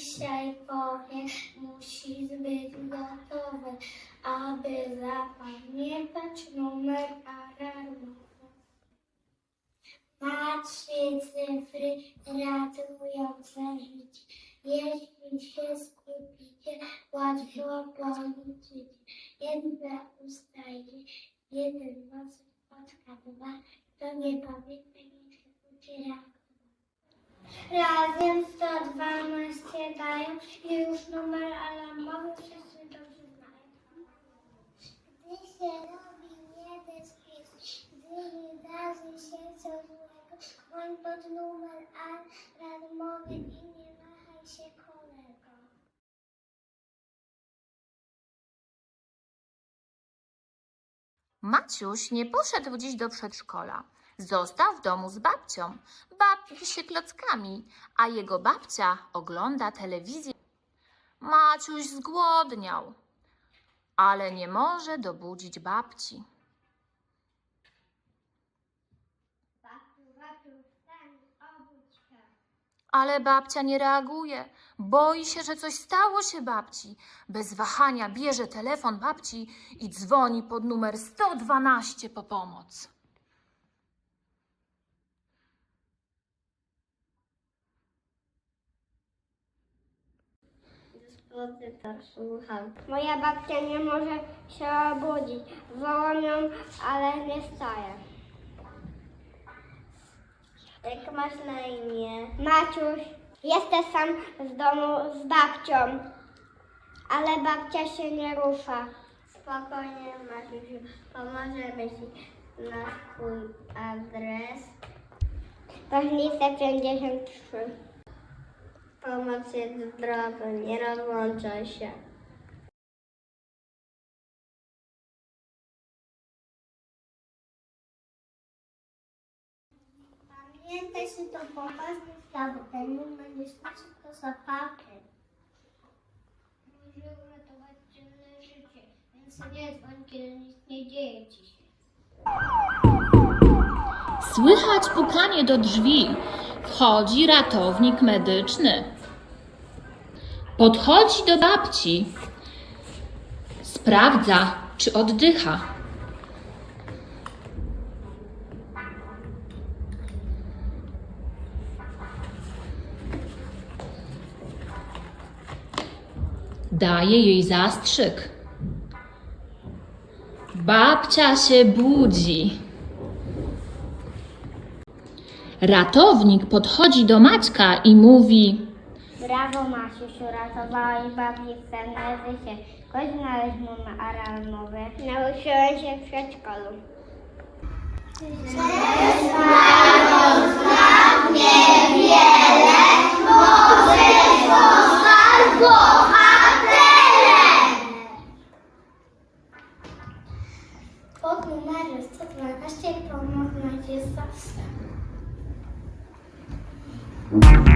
dzisiaj powie, musi być gotowy, aby zapamiętać numer alarmu. Ma trzy cyfry ratujące życie. Jeśli się skupicie, łatwo policzycie. Jedna ustaje, jeden was spotka, dwa, to nie pamięta, nie uczy. Razem 112 dają i już numer alarmowy wszyscy dobrze znają. Gdy się robi niebezpiecznie, gdy wydarzy się coś złego, dzwoń pod numer alarmowy i nie wahaj się kolego. Maciuś nie poszedł dziś do przedszkola. Został w domu z babcią. Bawi się klockami, a jego babcia ogląda telewizję. Maciuś zgłodniał, ale nie może dobudzić babci. Ale babcia nie reaguje. Boi się, że coś stało się babci. Bez wahania bierze telefon babci i dzwoni pod numer 112 po pomoc. Dyspozytor słucham. Moja babcia nie może się obudzić. Wołam ją, ale nie wstaje. Jak masz na imię? Maciuś. Jestem sam z domu z babcią, ale babcia się nie rusza. Spokojnie, Maciusiu. Pomożemy Ci na swój adres. Ważnica 53. Pomoc jest drodze, nie rozłączaj się. Pamiętaj, że to poważny sprawa. Ten numer nie znaczy to zabawkę. Może uratować cenne życie, więc nie dzwoń, kiedy nic nie dzieje ci się. Słychać pukanie do drzwi. Wchodzi ratownik medyczny. Podchodzi do babci. Sprawdza, czy oddycha. Daje jej zastrzyk. Babcia się budzi. Ratownik podchodzi do Maćka i mówi: Brawo Maciuś, uratowałeś babci w pewne życie. Chodź znaleźć mu alarmowy. Nauczyłem się w przedszkolu. Cześć, Pod numerem 112 pomógł nam jest zawsze. Thank you.